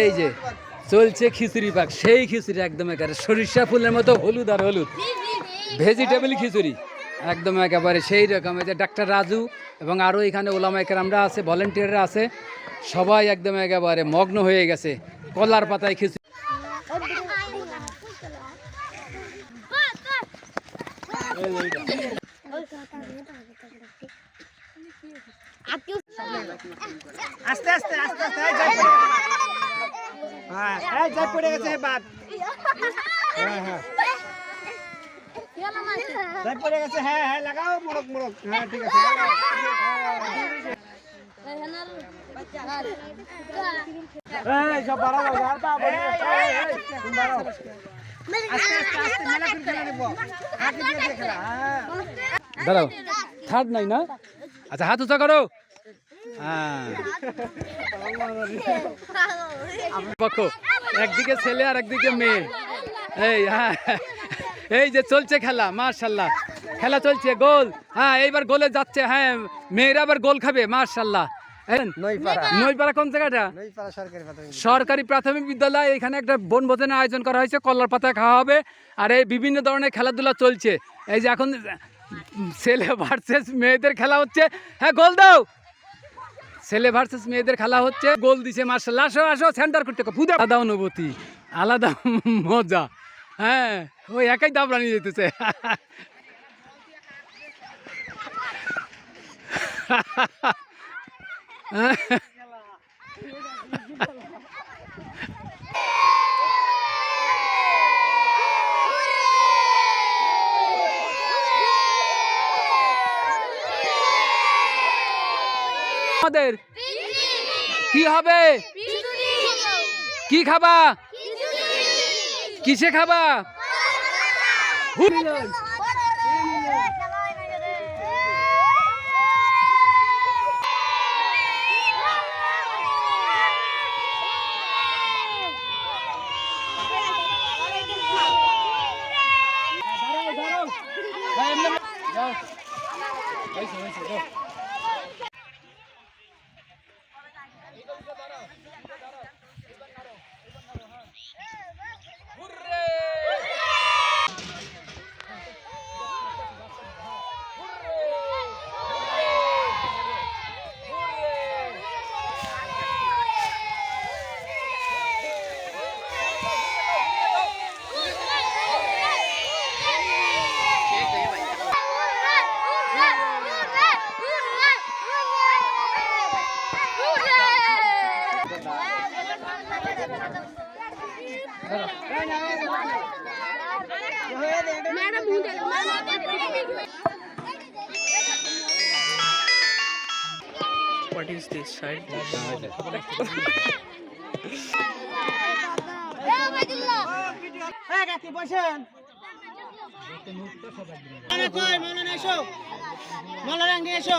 এই যে চলছে খিচুড়ি পাক। সেই খিচুড়ি একদম একেবারে সরিষা ফুলের মতো হলুদ আর হলুদ। ভেজিটেবল খিচুড়ি। একদম একেবারে সেই রকম। এই যে ডাক্তার রাজু এবং আরও এখানে ওলামাইকার আমরা আছে ভলেন্টিয়াররা আছে সবাই একদম একেবারে মগ্ন হয়ে গেছে। কলার পাতায় খিচুড়ি। আস্তে আস্তে আস্তে আস্তে হ্যাঁ এই পড়ে গেছে বাদ হ্যাঁ হ্যাঁ যাই গেছে হ্যাঁ হ্যাঁ হ্যাঁ ঠিক আছে হ্যাঁ দাঁড়াও থার্ড নাই না আচ্ছা হাত উঁচা করো হ্যাঁ পক্ষ একদিকে ছেলে আর একদিকে মেয়ে। এই হ্যাঁ। এই যে চলছে খেলা মার্শাল্লাহ খেলা চলছে গোল। হ্যাঁ এইবার গোলে যাচ্ছে হ্যাঁ মেয়েরা আবার গোল খাবে মার্শাল্লাহ নইপাড়া নইপাড়া কোন জায়গাটা? সরকারি প্রাথমিক সরকারি প্রাথমিক বিদ্যালয় এখানে একটা বনভোজনের আয়োজন করা হয়েছে কলার পাতা খাওয়া হবে আর এই বিভিন্ন ধরনের খেলাধুলা চলছে। এই যে এখন ছেলে ভার্সেস মেয়েদের খেলা হচ্ছে। হ্যাঁ গোল দাও! ছেলে ভার্সেস মেয়েদের খেলা হচ্ছে। গোল দিছে মার্শাল আসো আসো সেন্টার করতে ফুদে আলাদা অনুভূতি, আলাদা মজা। হ্যাঁ ওই একাই দাবরানি যেতেছে। আমাদের? কি হবে? কি খাবা? কিসে খাবা? হ্যাঁ কাকি বসেন মনে কই মনে এসো রাঙ্গি এসো